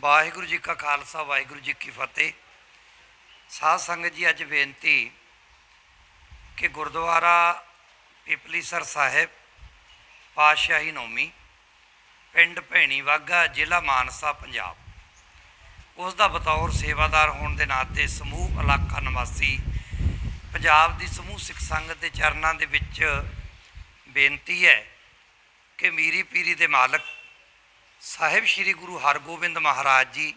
ਵਾਹਿਗੁਰੂ ਜੀ ਕਾ ਖਾਲਸਾ, ਵਾਹਿਗੁਰੂ ਜੀ ਕੀ ਫਤਿਹ। ਸਾਧ ਸੰਗਤ ਜੀ, ਅੱਜ ਬੇਨਤੀ ਕਿ ਗੁਰਦੁਆਰਾ ਪਿਪਲੀਸਰ ਸਾਹਿਬ ਪਾਤਸ਼ਾਹੀ ਨੌਮੀ, ਪਿੰਡ ਭੈਣੀ ਵਾਗਾ, ਜ਼ਿਲ੍ਹਾ ਮਾਨਸਾ, ਪੰਜਾਬ। ਉਸ ਦਾ ਬਤੌਰ ਸੇਵਾਦਾਰ ਹੋਣ ਦੇ ਨਾਤੇ ਸਮੂਹ ਇਲਾਕਾ ਨਿਵਾਸੀ ਪੰਜਾਬ ਦੀ ਸਮੂਹ ਸਿੱਖ ਸੰਗਤ ਦੇ ਚਰਨਾਂ ਦੇ ਵਿੱਚ ਬੇਨਤੀ ਹੈ ਕਿ ਮੀਰੀ ਪੀਰੀ ਦੇ ਮਾਲਕ ਸਾਹਿਬ ਸ੍ਰੀ ਗੁਰੂ ਹਰਗੋਬਿੰਦ ਮਹਾਰਾਜ ਜੀ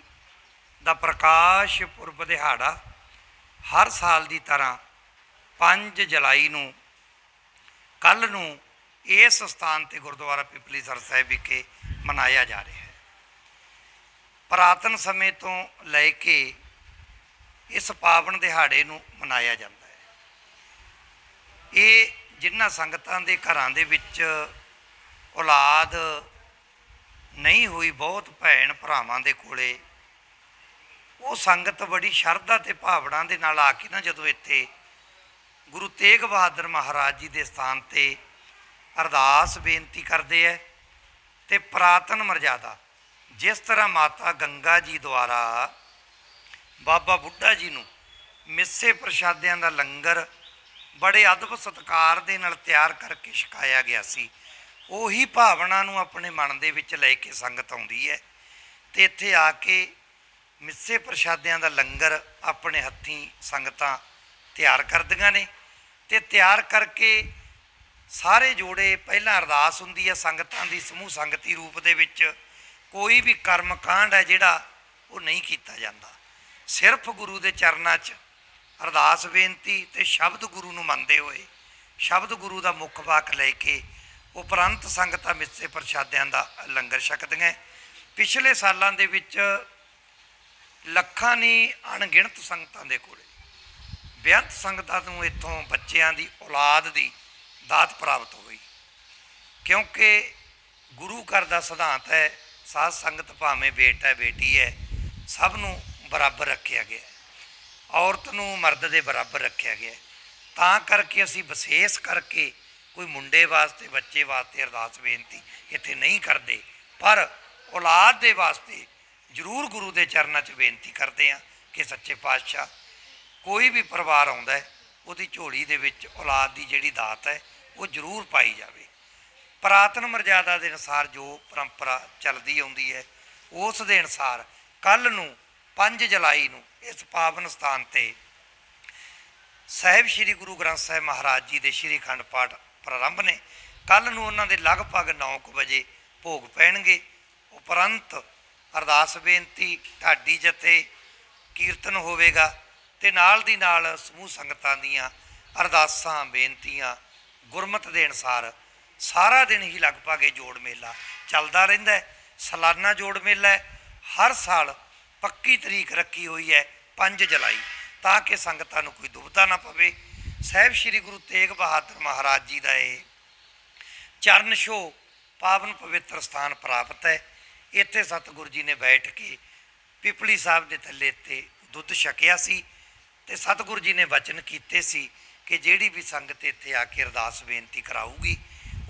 ਦਾ ਪ੍ਰਕਾਸ਼ ਪੁਰਬ ਦਿਹਾੜਾ ਹਰ ਸਾਲ ਦੀ ਤਰ੍ਹਾਂ 5 ਜੁਲਾਈ ਨੂੰ ਕੱਲ ਨੂੰ ਇਸ ਸਥਾਨ ਤੇ ਗੁਰਦੁਆਰਾ ਪਿਪਲੀ ਸਰ ਸਾਹਿਬ ਵਿਖੇ ਮਨਾਇਆ ਜਾ ਰਿਹਾ ਹੈ। ਪ੍ਰਾਤਨ ਸਮੇਂ ਤੋਂ ਲੈ ਕੇ ਇਸ ਪਾਵਨ ਦਿਹਾੜੇ ਨੂੰ ਮਨਾਇਆ ਜਾਂਦਾ ਹੈ। ਇਹ ਜਿਨ੍ਹਾਂ ਸੰਗਤਾਂ ਦੇ ਘਰਾਂ ਦੇ ਵਿੱਚ ਔਲਾਦ ਨਹੀਂ ਹੋਈ ਬਹੁਤ ਭੈਣ ਭਰਾਵਾਂ ਦੇ ਕੋਲੇ। ਉਹ ਸੰਗਤ ਬੜੀ ਸ਼ਰਧਾ ਤੇ ਭਾਵਨਾ ਦੇ ਨਾਲ ਆ ਕੇ ਨਾ ਜਦੋਂ ਇੱਥੇ ਗੁਰੂ ਤੇਗ ਬਹਾਦਰ ਮਹਾਰਾਜ ਜੀ ਦੇ ਸਥਾਨ ਤੇ ਅਰਦਾਸ ਬੇਨਤੀ ਕਰਦੇ ਐ ਤੇ ਪ੍ਰਾਤਨ ਮਰਜ਼ਾਦਾ ਜਿਸ ਤਰ੍ਹਾਂ ਮਾਤਾ ਗੰਗਾ ਜੀ ਦੁਆਰਾ ਬਾਬਾ ਬੁੱਢਾ ਜੀ ਨੂੰ ਮਿੱਸੇ ਪ੍ਰਸ਼ਾਦਿਆਂ ਦਾ ਲੰਗਰ ਬੜੇ ਅਦਬ ਸਤਕਾਰ ਦੇ ਨਾਲ ਤਿਆਰ ਕਰਕੇ ਛਕਾਇਆ ਗਿਆ ਸੀ। ਉਹੀ ਭਾਵਨਾ ਨੂੰ ਆਪਣੇ ਮਨ ਦੇ ਵਿੱਚ ਲੈ ਕੇ ਸੰਗਤ ਆਉਂਦੀ ਹੈ ਤੇ ਇੱਥੇ ਆ ਕੇ ਮਿੱਸੇ ਪ੍ਰਸ਼ਾਦਿਆਂ ਦਾ ਲੰਗਰ ਆਪਣੇ ਹੱਥੀਂ ਸੰਗਤਾਂ ਤਿਆਰ ਕਰਦੀਆਂ ਨੇ ਤੇ ਤਿਆਰ ਕਰਕੇ ਸਾਰੇ ਜੋੜੇ, ਪਹਿਲਾਂ ਅਰਦਾਸ ਹੁੰਦੀ ਹੈ ਸੰਗਤਾਂ ਦੀ, ਸਮੂਹ ਸੰਗਤੀ ਰੂਪ ਦੇ ਵਿੱਚ ਕੋਈ ਵੀ ਕਰਮ ਕਾਂਡ ਹੈ ਜਿਹੜਾ ਉਹ ਨਹੀਂ ਕੀਤਾ ਜਾਂਦਾ। ਸਿਰਫ ਗੁਰੂ ਦੇ ਚਰਨਾਂ 'ਚ ਅਰਦਾਸ ਬੇਨਤੀ ਤੇ ਸ਼ਬਦ ਗੁਰੂ ਨੂੰ ਮੰਨਦੇ ਹੋਏ ਸ਼ਬਦ ਗੁਰੂ ਦਾ ਮੁੱਖ ਵਾਕ ਲੈ ਕੇ ਉਪਰੰਤ ਸੰਗਤਾਂ ਮਿੱਸੇ ਪ੍ਰਸ਼ਾਦਿਆਂ ਦਾ ਲੰਗਰ ਛਕਦੀਆਂ ਪਿਛਲੇ ਸਾਲਾਂ ਦੇ ਵਿੱਚ ਲੱਖਾਂ ਨਹੀਂ ਅਣਗਿਣਤ ਸੰਗਤਾਂ ਦੇ ਕੋਲੇ। ਬੇਅੰਤ ਸੰਗਤਾਂ ਨੂੰ ਇੱਥੋਂ ਬੱਚਿਆਂ ਦੀ, ਔਲਾਦ ਦੀ ਦਾਤ ਪ੍ਰਾਪਤ ਹੋਈ। ਕਿਉਂਕਿ ਗੁਰੂ ਘਰ ਦਾ ਸਿਧਾਂਤ ਹੈ, ਸਾਧ ਸੰਗਤ ਭਾਵੇਂ ਬੇਟਾ ਹੈ ਬੇਟੀ ਹੈ, ਸਭ ਨੂੰ ਬਰਾਬਰ ਰੱਖਿਆ ਗਿਆ ਔਰਤ ਨੂੰ ਮਰਦ ਦੇ ਬਰਾਬਰ ਰੱਖਿਆ ਗਿਆ ਤਾਂ ਕਰਕੇ ਅਸੀਂ ਵਿਸ਼ੇਸ਼ ਕਰਕੇ ਕੋਈ ਮੁੰਡੇ ਵਾਸਤੇ, ਬੱਚੇ ਵਾਸਤੇ ਅਰਦਾਸ ਬੇਨਤੀ ਇੱਥੇ ਨਹੀਂ ਕਰਦੇ। ਪਰ ਔਲਾਦ ਦੇ ਵਾਸਤੇ ਜ਼ਰੂਰ ਗੁਰੂ ਦੇ ਚਰਨਾਂ 'ਚ ਬੇਨਤੀ ਕਰਦੇ ਆ ਕਿ ਸੱਚੇ ਪਾਤਸ਼ਾਹ, ਕੋਈ ਵੀ ਪਰਿਵਾਰ ਆਉਂਦਾ ਉਹਦੀ ਝੋਲੀ ਦੇ ਵਿੱਚ ਔਲਾਦ ਦੀ ਜਿਹੜੀ ਦਾਤ ਹੈ, ਉਹ ਜ਼ਰੂਰ ਪਾਈ ਜਾਵੇ। ਪ੍ਰਾਤਨ ਮਰਜ਼ਾਦਾ ਦੇ ਅਨੁਸਾਰ ਜੋ ਪਰੰਪਰਾ ਚੱਲਦੀ ਆਉਂਦੀ ਹੈ, ਉਸ ਦੇ ਅਨੁਸਾਰ ਕੱਲ ਨੂੰ 5 ਜੁਲਾਈ ਨੂੰ ਇਸ ਪਾਵਨ ਸਥਾਨ ਤੇ ਸਾਹਿਬ ਸ੍ਰੀ ਗੁਰੂ ਗ੍ਰੰਥ ਸਾਹਿਬ ਮਹਾਰਾਜ ਜੀ ਦੇ ਸ੍ਰੀ ਖੰਡ ਪਾਠ ਪ੍ਰਾਰੰਭ ਨੇ। ਕੱਲ ਨੂੰ ਉਹਨਾਂ ਦੇ ਲਗਭਗ 9:00 ਵਜੇ ਭੋਗ ਪੈਣਗੇ। ਉਪਰੰਤ ਅਰਦਾਸ ਬੇਨਤੀ, ਢਾਡੀ ਜਥੇ, ਕੀਰਤਨ ਹੋਵੇਗਾ ਤੇ ਨਾਲ ਦੀ ਨਾਲ ਸਮੂਹ ਸੰਗਤਾਂ ਦੀਆਂ ਅਰਦਾਸਾਂ, ਬੇਨਤੀਆਂ, ਗੁਰਮਤ ਦੇ ਅਨੁਸਾਰ ਸਾਰਾ ਦਿਨ ਹੀ ਲਗਭਗ ਇਹ ਜੋੜ ਮੇਲਾ ਚੱਲਦਾ ਰਹਿੰਦਾ ਹੈ। ਸਾਲਾਨਾ ਜੋੜ ਮੇਲਾ ਹੈ। ਹਰ ਸਾਲ ਪੱਕੀ ਤਰੀਕ ਰੱਖੀ ਹੋਈ ਹੈ 5 ਜੁਲਾਈ। ਤਾਂ ਕਿ ਸੰਗਤਾਂ ਨੂੰ ਕੋਈ ਦੁਬਤਾ ਨਾ ਪਵੇ। ਸਾਹਿਬ ਸ੍ਰੀ ਗੁਰੂ ਤੇਗ ਬਹਾਦਰ ਮਹਾਰਾਜ ਜੀ ਦਾ ਇਹ ਚਰਨ ਛੋਹ ਪਾਵਨ ਪਵਿੱਤਰ ਸਥਾਨ ਪ੍ਰਾਪਤ ਹੈ। ਇੱਥੇ ਸਤਿਗੁਰੂ ਜੀ ਨੇ ਬੈਠ ਕੇ ਪਿਪਲੀ ਸਾਹਿਬ ਦੇ ਥੱਲੇ ਤੇ ਦੁੱਧ ਛਕਿਆ ਸੀ ਤੇ ਸਤਿਗੁਰੂ ਜੀ ਨੇ ਵਚਨ ਕੀਤੇ ਸੀ ਕਿ ਜਿਹੜੀ ਵੀ ਸੰਗਤ ਇੱਥੇ ਆ ਕੇ ਅਰਦਾਸ ਬੇਨਤੀ ਕਰਾਊਗੀ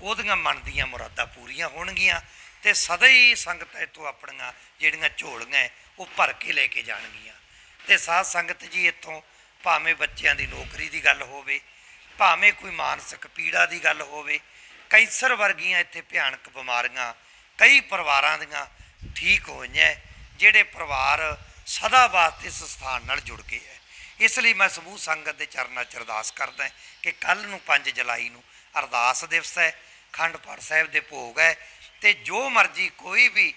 ਉਹਦੀਆਂ ਮਨ ਦੀਆਂ ਮੁਰਾਦਾਂ ਪੂਰੀਆਂ ਹੋਣਗੀਆਂ ਤੇ ਸਦਾ ਹੀ ਸੰਗਤ ਇੱਥੋਂ ਆਪਣੀਆਂ ਜਿਹੜੀਆਂ ਝੋਲੀਆਂ ਹੈ, ਉਹ ਭਰ ਕੇ ਲੈ ਕੇ ਜਾਣਗੀਆਂ। ਤੇ ਸਾਧ ਸੰਗਤ ਜੀ ਇੱਥੋਂ ਭਾਵੇਂ ਬੱਚਿਆਂ ਦੀ ਨੌਕਰੀ ਦੀ ਗੱਲ ਹੋਵੇ, ਭਾਵੇਂ ਕੋਈ ਮਾਨਸਿਕ ਪੀੜਾ ਦੀ ਗੱਲ ਹੋਵੇ, ਕੈਂਸਰ ਵਰਗੀਆਂ ਇੱਥੇ ਭਿਆਨਕ ਬਿਮਾਰੀਆਂ ਕਈ ਪਰਿਵਾਰਾਂ ਦੀਆਂ ਠੀਕ ਹੋਈਆਂ, ਜਿਹੜੇ ਪਰਿਵਾਰ ਸਦਾ ਵਾਸਤੇ ਇਸ ਸਥਾਨ ਨਾਲ ਜੁੜ ਗਏ ਹੈ। ਇਸ ਲਈ ਮੈਂ ਸਮੂਹ ਸੰਗਤ ਦੇ ਚਰਨਾਂ 'ਚ ਅਰਦਾਸ ਕਰਦਾ ਕਿ ਕੱਲ ਨੂੰ 5 ਜੁਲਾਈ ਨੂੰ ਅਰਦਾਸ ਦਿਵਸ ਹੈ, ਖੰਡ ਪਾਠ ਸਾਹਿਬ ਦੇ ਭੋਗ ਹੈ ਤੇ ਜੋ ਮਰਜ਼ੀ ਕੋਈ ਵੀ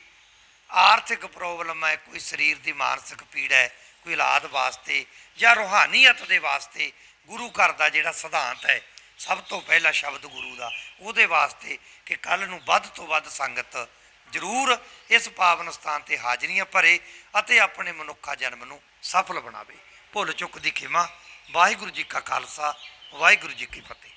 ਆਰਥਿਕ ਪ੍ਰੋਬਲਮ ਹੈ, ਕੋਈ ਸਰੀਰ ਦੀ ਮਾਨਸਿਕ ਪੀੜਾ ਹੈ ਕੋਈ ਔਲਾਦ ਵਾਸਤੇ ਜਾਂ ਰੂਹਾਨੀਅਤ ਦੇ ਵਾਸਤੇ ਗੁਰੂ ਘਰ ਦਾ ਜਿਹੜਾ ਸਿਧਾਂਤ ਹੈ, ਸਭ ਤੋਂ ਪਹਿਲਾ ਸ਼ਬਦ ਗੁਰੂ ਦਾ, ਉਹਦੇ ਵਾਸਤੇ ਕਿ ਕੱਲ ਨੂੰ ਵੱਧ ਤੋਂ ਵੱਧ ਸੰਗਤ ਜ਼ਰੂਰ ਇਸ ਪਾਵਨ ਸਥਾਨ ਤੇ ਹਾਜ਼ਰੀਆਂ ਭਰੇ ਅਤੇ ਆਪਣੇ ਮਨੁੱਖਾ ਜਨਮ ਨੂੰ ਸਫਲ ਬਣਾਵੇ। ਭੁੱਲ ਚੁੱਕ ਦੀ ਖਿਮਾ, ਵਾਹਿਗੁਰੂ ਜੀ ਕਾ ਖਾਲਸਾ, ਵਾਹਿਗੁਰੂ ਜੀ ਕੀ ਫਤਿਹ।